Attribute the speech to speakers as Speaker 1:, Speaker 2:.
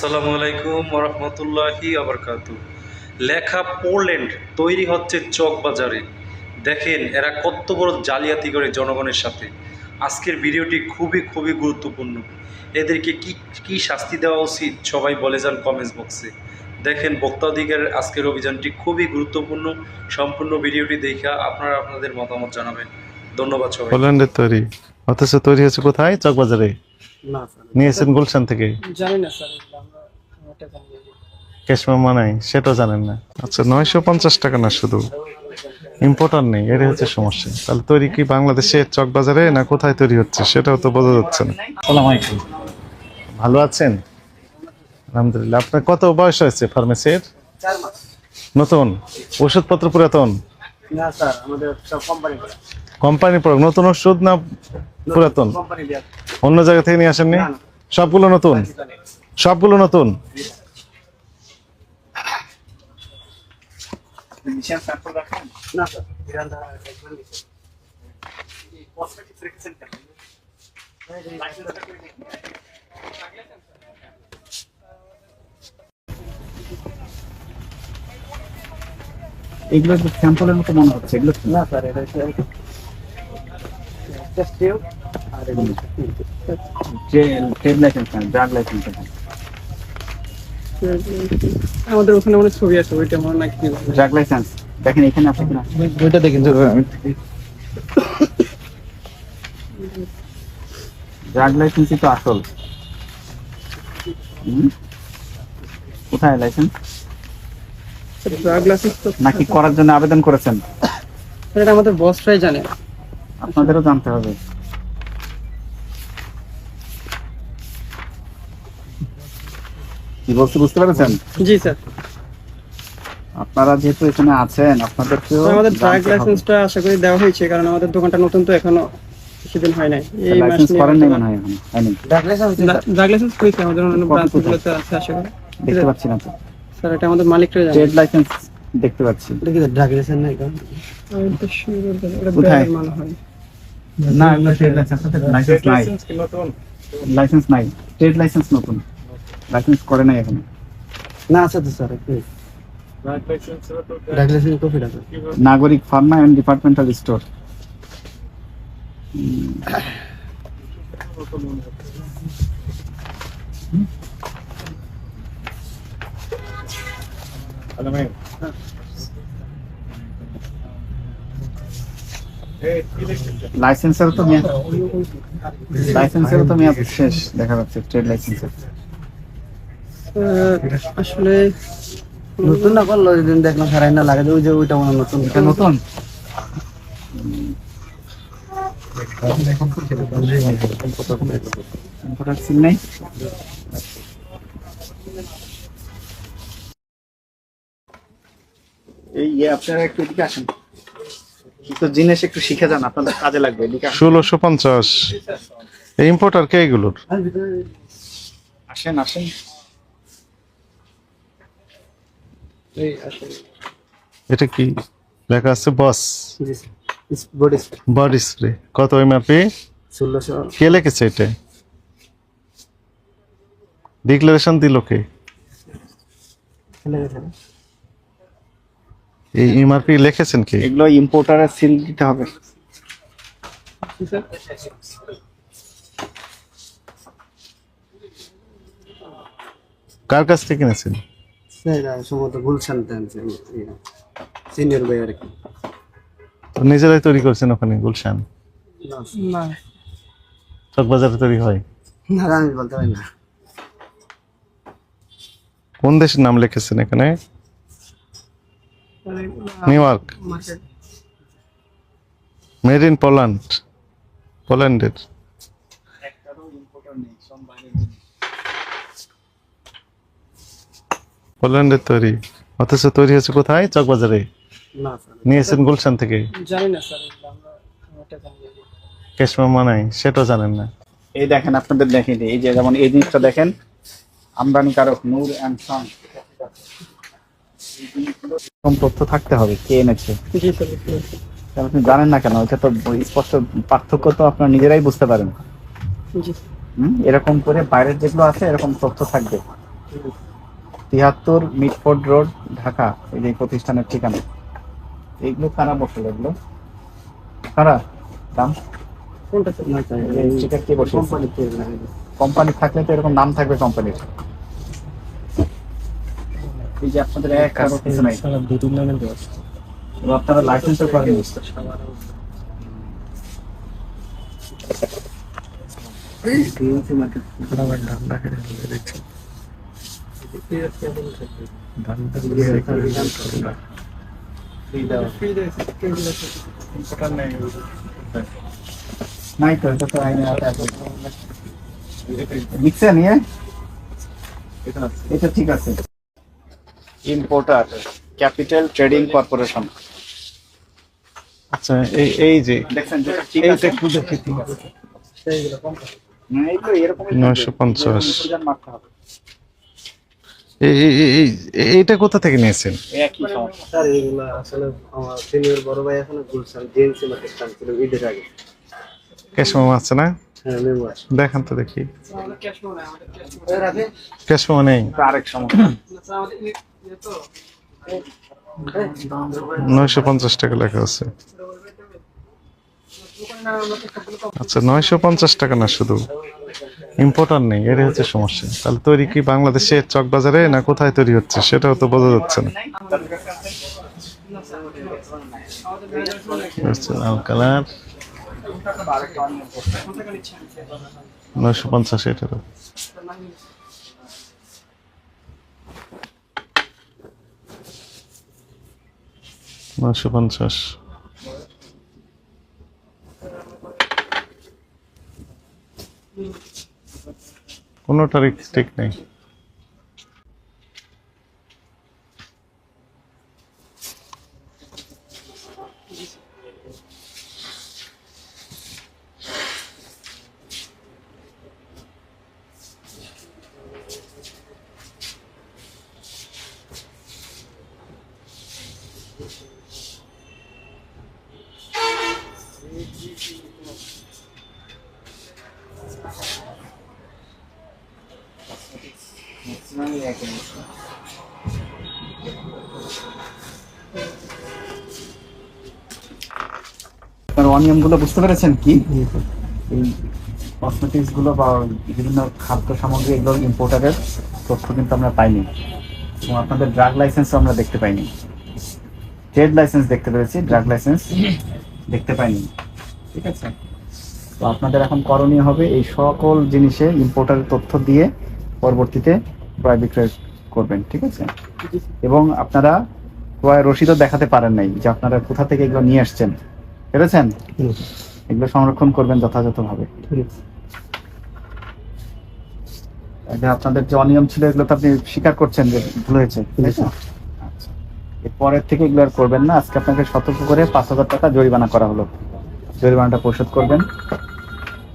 Speaker 1: আসসালামু আলাইকুম রহমতুল্লাহি আবরকাত লেখা পোল্যান্ড তৈরি হচ্ছে চকবাজারে দেখেন এরা কত বড় জালিয়াতি করে জনগণের সাথে। আজকের ভিডিওটি খুবই খুবই গুরুত্বপূর্ণ। এদেরকে কি কি শাস্তি দেওয়া উচিত সবাই বলে যান কমেন্টস বক্সে দেখেন বক্তাধিকারের আজকের অভিযানটি খুবই গুরুত্বপূর্ণ। সম্পূর্ণ ভিডিওটি দেখা আপনারা আপনাদের মতামত জানাবেন। ধন্যবাদ সবাই
Speaker 2: পোল্যান্ডের তৈরি। অথচ তৈরি হচ্ছে কোথায়? চকবাজারে
Speaker 3: না
Speaker 2: নিয়েছেন গুলশান থেকে।
Speaker 3: জানি না স্যার। এগুলো আমরা ওটা জানি না।
Speaker 2: ক্যাশমেমো নাই সেটাও জানেন না। আচ্ছা নয়শো পঞ্চাশ টাকা না শুধু? ইম্পোর্টার নেই এটাই হচ্ছে সমস্যা। তাহলে তৈরি কি বাংলাদেশে চকবাজারে না কোথায় তৈরি হচ্ছে সেটাও তো বোঝা যাচ্ছে না। ভালো আছেন? আলহামদুলিল্লাহ। আপনার কত বয়স হয়েছে ফার্মেসির? নতুন? ওষুধপত্র পুরাতন?
Speaker 3: না স্যার কোম্পানি
Speaker 2: কোম্পানি প্রোডাক্ট নতুন ওষুধ না পুরাতন? অন্য জায়গা থেকে নিয়ে আসেননি?
Speaker 3: সবগুলো নতুন?
Speaker 2: সবগুলো নতুন? সবগুলো নতুন
Speaker 3: না স্যার বিরান্ডা একবার নিচে। এই কেন?
Speaker 4: এগুলো একটু স্যাম্পলের মতো মনে হচ্ছে এগুলো
Speaker 3: না স্যার এটা tube আর এগুলো
Speaker 4: ট্রেড লাইসেন্স ড্রাগ লাইসেন্স
Speaker 3: আমাদের ওখানে অনেক ছবি আছে ওইটা মনে নাকি
Speaker 4: ড্রাগ লাইসেন্স দেখেন এখানে আছে কিনা?
Speaker 2: ওইটা দেখেন
Speaker 4: ড্রাগ লাইসেন্সই তো আসল। হুম? কোথায় লাইসেন্স
Speaker 3: ড্রাগ লাইসেন্স তো
Speaker 4: নাকি করার জন্য আবেদন করেছেন?
Speaker 3: এটা আমাদের বসরাই জানে।
Speaker 4: আপনাদেরও জানতে হবে। কি বলছি বুঝতে পেরেছেন?
Speaker 3: জি স্যার।
Speaker 4: আপনারা যেহেতু এখানে আছেন আপনাদেরকেও
Speaker 3: আমাদের ড্রাগ লাইসেন্সটা আশা করি দেওয়া হয়েছে কারণ আমাদের দোকানটা নতুন তো এখনও কিছুদিন হয় নাই। এই মাস
Speaker 4: লাইসেন্স করেন নাই মনে হয় এখন হয়নি?
Speaker 3: ড্রাগ লাইসেন্স হয়েছে আমাদের
Speaker 4: কপি
Speaker 3: ব্রাঞ্চগুলোতে আছে আশা করি।
Speaker 4: দেখতে পাচ্ছি না তো।
Speaker 3: স্যার এটা আমাদের মালিকরা জানে।
Speaker 4: ট্রেড লাইসেন্স দেখতে পাচ্ছি।
Speaker 3: ড্রাগ লাইসেন্স নাই কারণ? আমি তো sure বলতে পারি, এটা
Speaker 4: কোথায়?
Speaker 3: মনে হয়।
Speaker 4: না এগুলো ট্রেড লাইসেন্স লাইসেন্স নাই। লাইসেন্স নাই ট্রেড লাইসেন্স নতুন। লাইসেন্স করে নাই এখন।
Speaker 3: না আছে তো স্যার
Speaker 4: নাগরিক ফার্মা এন্ড ডিপার্টমেন্টাল স্টোর। লাইসেন্সের তো মেয়াদ লাইসেন্সের তো মেয়াদ শেষ দেখা যাচ্ছে ট্রেড লাইসেন্সের
Speaker 3: আসলে নতুন না করল ওই দিন দেখলাম সারাই না লাগে ওই যে ওইটা মনে নতুন।
Speaker 4: এটা নতুন? নাই। এই ইয়ে আপনারা একটু এদিকে আসেন। কিছু জিনিস একটু শিখে যান আপনাদের কাজে লাগবে এদিকে।
Speaker 2: ষোলোশো পঞ্চাশ। এই ইম্পোর্টার কে এগুলোর?
Speaker 4: আসেন আসেন
Speaker 3: এই আসলে
Speaker 2: এটা কি লেখা আছে? বস।
Speaker 3: বডি
Speaker 2: স্প্রে কত কে লিখেছে এটা? ডিক্লারেশন দিল কে? এই এমআরপি লিখেছেন কে?
Speaker 4: এগুলো ইম্পোর্টারের সিল দিতে হবে।
Speaker 2: কার কাছ থেকে কিনেছেন
Speaker 3: স্যার সম্ভবত গুলশান সিনিয়র ভাই আর কি।
Speaker 2: তো নিজেরাই তৈরি করছেন ওখানে গুলশান?
Speaker 3: না
Speaker 2: চকবাজারে তৈরি হয়?
Speaker 3: না আমি বলতে পারি না।
Speaker 2: কোন দেশের নাম লিখেছেন এখানে? New York. Made in Poland. পোল্যান্ডের। পোল্যান্ডের তৈরি। অথচ তৈরি হচ্ছে কোথায়? চকবাজারে। নিয়েছেন গুলশান থেকে।
Speaker 3: জানি না স্যার এগুলো আমরা ওটা জানি। না।
Speaker 2: ক্যাশমেমো নাই সেটাও জানেন না।
Speaker 4: এই দেখেন আপনাদের দেখেন এই যে যেমন এই জিনিসটা দেখেন আমদানিকারক নূর অ্যান্ড সন। এরকম তথ্য থাকতে হবে কে এনেছে? আপনি জানেন না কেন এটা তো স্পষ্ট পার্থক্য তো আপনারা নিজেরাই বুঝতে পারেন। এরকম করে বাইরের যেগুলো আছে এরকম তথ্য থাকবে। তিয়াত্তর মিটফোর্ড রোড ঢাকা এই যে প্রতিষ্ঠানের ঠিকানা। এইগুলো কারা বসে এগুলো? কারা? দাম?
Speaker 3: কোনটা না চাই
Speaker 4: এই স্টিকার কে বসে কোম্পানি থাকলে তো এরকম নাম থাকবে কোম্পানির। এই যে আপনাদের এক কারও কিছু নাই।
Speaker 3: সারা তিন নামের দেওয়া
Speaker 4: আপনারা লাইসেন্সও করেন
Speaker 3: মার্কেট
Speaker 4: নাই তো এটা এটা ঠিক আছে ইম্পোর্টার ক্যাপিটাল ট্রেডিং কর্পোরেশন
Speaker 2: আচ্ছা এই এই যে
Speaker 4: দেখছেন
Speaker 2: এইটা একটু দেখে ঠিক আছে
Speaker 4: না, এই তো এরকমই থাকবে।
Speaker 2: 950
Speaker 4: পরিমাণ মারতে হবে।
Speaker 2: এই এই- এই- এই এইটা কোথা থেকে নিয়েছেন?
Speaker 4: একই
Speaker 3: স্যার এইগুলো আসলে আমার সিনিয়র বড় ভাই এখন গুলশান জিএনসি মার্কেট ছিল ঈদের আগে।
Speaker 2: ক্যাশ মেমো আছে না?
Speaker 3: হ্যাঁ
Speaker 2: দেখান তো দেখি। ক্যাশ মেমো নেই
Speaker 4: আরেক সমস্যা।
Speaker 2: নয়শো পঞ্চাশ টাকা লেখা আছে। আচ্ছা নয়শো পঞ্চাশ টাকা না শুধু? ইম্পোর্টার নেই এটা হচ্ছে সমস্যা। তাহলে তৈরি কি বাংলাদেশে চক বাজারে না কোথায় তৈরি হচ্ছে? সেটাও তো বোঝা যাচ্ছে না। হচ্ছে লাল কালার। নয়শো পঞ্চাশ এটা তো। নয়শো পঞ্চাশ। কোনোটারই ঠিক নেই।
Speaker 4: আপনার অনিয়ম গুলো বুঝতে পেরেছেন কি? এই কসমেটিক্সগুলো বা বিভিন্ন খাদ্য সামগ্রী ইম্পোর্টারের তথ্য কিন্তু আমরা পাইনি। এবং আপনাদের ড্রাগ আমরা দেখতে পাইনি। ট্রেড লাইসেন্স দেখতে পেরেছি ড্রাগ লাইসেন্স দেখতে পাইনি। ঠিক আছে? তো আপনাদের এখন করণীয় হবে এই সকল জিনিসে ইম্পোর্টারের তথ্য দিয়ে পরবর্তীতে ক্রয় বিক্রয় করবেন, ঠিক আছে? এবং আপনারা ক্রয় রসিদও দেখাতে পারেন নাই যে আপনারা কোথা থেকে এগুলো নিয়ে আসছেন। পেরেছেন? এগুলো সংরক্ষণ করবেন যথাযথভাবে। আপনাদের যে অনিয়ম ছিল, এগুলো তো আপনি স্বীকার করছেন যে ভুল হয়েছে? আচ্ছা। এরপরের থেকে এগুলো আর করবেন না। আজকে আপনাকে সতর্ক করে পাঁচ হাজার টাকা জরিমানা করা হলো। জরিমানাটা পরিশোধ করবেন।